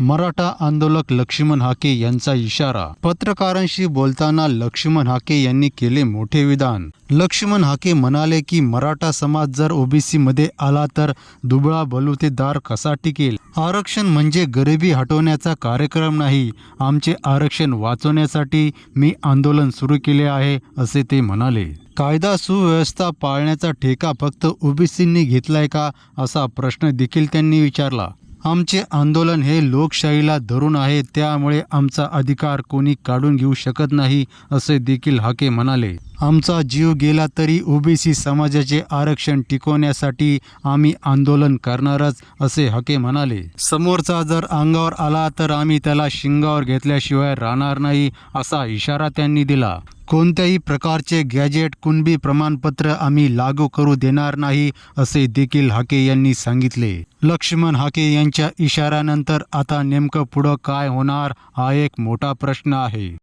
मराठा आंदोलक लक्ष्मण हाके यांचा इशारा. पत्रकारांशी बोलताना लक्ष्मण हाके यांनी केले मोठे विधान. लक्ष्मण हाके म्हणाले की मराठा समाज जर ओबीसी मध्ये आला तर दुबळा बलुतेदार कसा टिकेल? आरक्षण म्हणजे गरिबी हटवण्याचा कार्यक्रम नाही आमचे आरक्षण वाचवण्यासाठी मी आंदोलन सुरू केले आहे असे ते म्हणाले. कायदा सुव्यवस्था पाळण्याचा ठेका फक्त ओबीसींनी घेतलाय का असा प्रश्न देखील त्यांनी विचारला. आमचे आंदोलन हे लोकशाहीला धरून आहे त्यामुळे आमचा अधिकार कोणी काढून घेऊ शकत नाही असे देखील हाके म्हणाले. आमचा जीव गेला तरी ओबीसी समाजाचे आरक्षण टिकवण्यासाठी आम्ही आंदोलन करणारच असे हके म्हणाले. समोरचा जर अंगावर आला तर आम्ही त्याला शिंगावर घेतल्याशिवाय राहणार नाही असा इशारा त्यांनी दिला. कोणत्याही प्रकारचे गॅजेट कुणबी प्रमाणपत्र आम्ही लागू करू देणार नाही असे देखील हाके यांनी सांगितले. लक्ष्मण हाके यांच्या इशाऱ्यानंतर आता नेमकं पुढं काय होणार हा एक मोठा प्रश्न आहे.